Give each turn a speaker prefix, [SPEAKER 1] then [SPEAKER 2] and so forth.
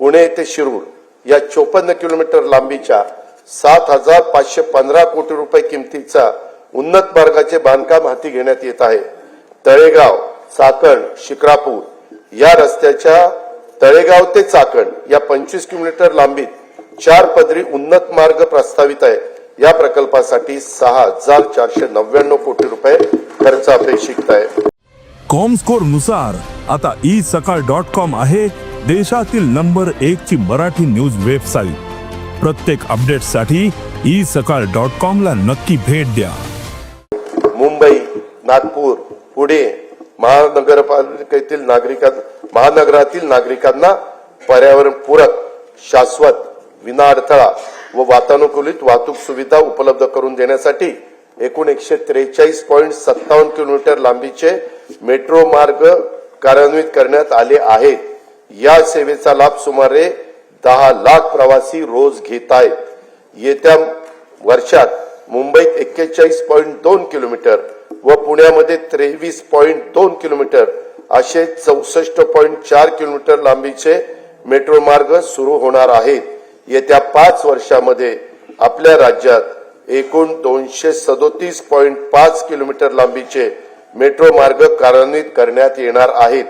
[SPEAKER 1] पुणे ते शिरूर या चोपन्न किलोमीटर लांबीच्या सात हजार पाचशे पंधरा कोटी रुपये किमतीचा उन्नत मार्गाचे बांधकाम हाती घेण्यात येत आहे. तळेगाव चाकण शिक्रापूर या रस्त्याच्या तळेगाव ते चाकण या पंचवीस किलोमीटर लांबीत चार पदरी उन्नत मार्ग प्रस्तावित आहे. या प्रकल्पासाठी सहा हजार चारशे नव्याण्णव कोटी रुपये खर्च अपेक्षित आहे.
[SPEAKER 2] कॉमस्कोरनुसार आता ई सकाळ डॉट कॉम आहे. देशातील नंबर एक ची मराठी न्यूज वेबसाईट. प्रत्येक अपडेटसाठी ई सकाळ डॉट कॉम ला नक्की भेट द्या.
[SPEAKER 1] मुंबई नागपूर पुणे महानगरपालिकेतील नागरिकां महानगरातील नागरिकांना पर्यावरण पूरक शाश्वत विना अडथळा व वातानुकूलित वाहतूक सुविधा उपलब्ध करून देण्यासाठी एकूण एकशे त्रेचाळीस पॉईंट सत्तावन्न किलोमीटर लांबीचे मेट्रो मार्ग कार्यान्वित करण्यात आले आहेत. या सेवेचा लाभ सुमारे दहा लाख प्रवासी रोज घेत आहेत येत्या वर्षात मुंबईत एक्केचाळीस पॉईंट दोन किलोमीटर व पुण्यामध्ये त्रेवीस पॉईंट दोन किलोमीटर असे चौसष्ट पॉईंट चार किलोमीटर लांबीचे मेट्रो मार्ग सुरू होणार आहेत. येत्या पाच वर्षामध्ये आपल्या राज्यात एकूण दोनशे सदोतीस पॉईंट पाच किलोमीटर लांबीचे मेट्रो मार्ग कार्यान्वित करण्यात येणार आहेत.